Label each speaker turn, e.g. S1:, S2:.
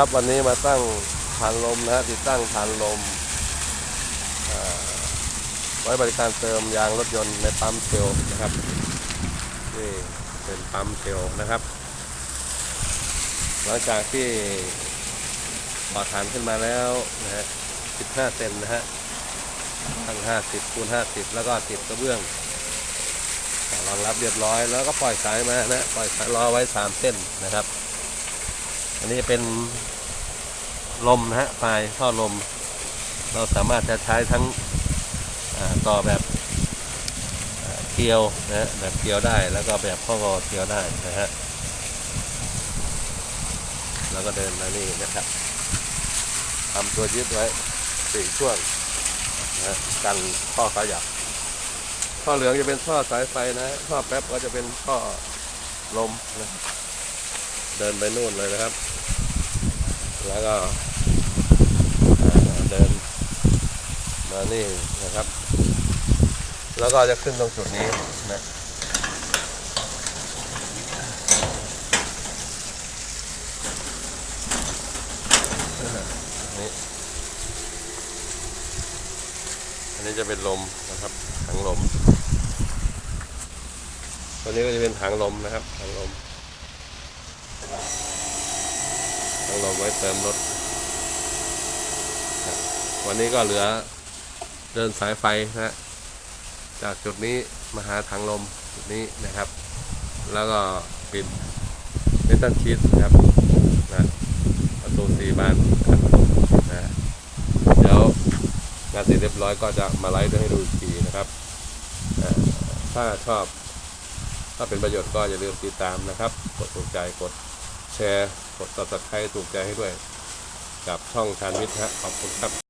S1: ครับวันนี้มาตั้งฐานลมนะฮะติดตั้งฐานลมไว้บริการเติมยางรถยนต์ในปั๊มเชลนะครับนี่เป็นปั๊มเชลนะครับ หลังจากที่ต่อฐานขึ้นมาแล้วนะฮะ15เซนนะฮะตั้ง50คูณ50 แล้วก็ติดกระเบื้องรองรับเรียบร้อยแล้วก็ปล่อยสายมานะปล่อยสายรอไว้ 3 เส้นนะครับ อันนี้เป็นลมนะฮะปลายท่อลม เราสามารถจะใช้ทั้งต่อแบบเกลียวนะฮะแบบเกลียวได้แล้วก็แบบข้องอเกลียวได้นะฮะแล้วก็เดินมานี่นะครับทำตัวยึดไว้สี่ช่วงนะฮะกันข้อขยับท่อเหลืองจะเป็นท่อสายไฟนะฮะท่อแป๊บก็จะเป็นท่อลมนะครับ เดินไปนู่นเลยนะครับ แล้วก็เดินมานี่นะครับ แล้วก็จะขึ้นตรงจุดนี้นะนี่อันนี้จะเป็นลมนะครับถังลมตัวนี้ก็จะเป็นถังลมนะครับถังลม ถังลมไว้เติมรถ วันนี้ก็เหลือเดินสายไฟนะ จากจุดนี้มาหาถังลมจุดนี้นะครับ แล้วก็ปิดเมทัลชีตนะครับนะประตูสี่บานกันนะเดี๋ยวงานเสร็จเรียบร้อยก็จะมาไลฟ์ด้วยให้ดูอีกทีนะครับ ถ้าชอบ ถ้าเป็นประโยชน์ก็อย่าลืมติดตามนะครับ กดถูกใจกด แชร์ กด subscribe ถูกใจให้ด้วย กับช่องชานวิทย์ฮะขอบคุณครับ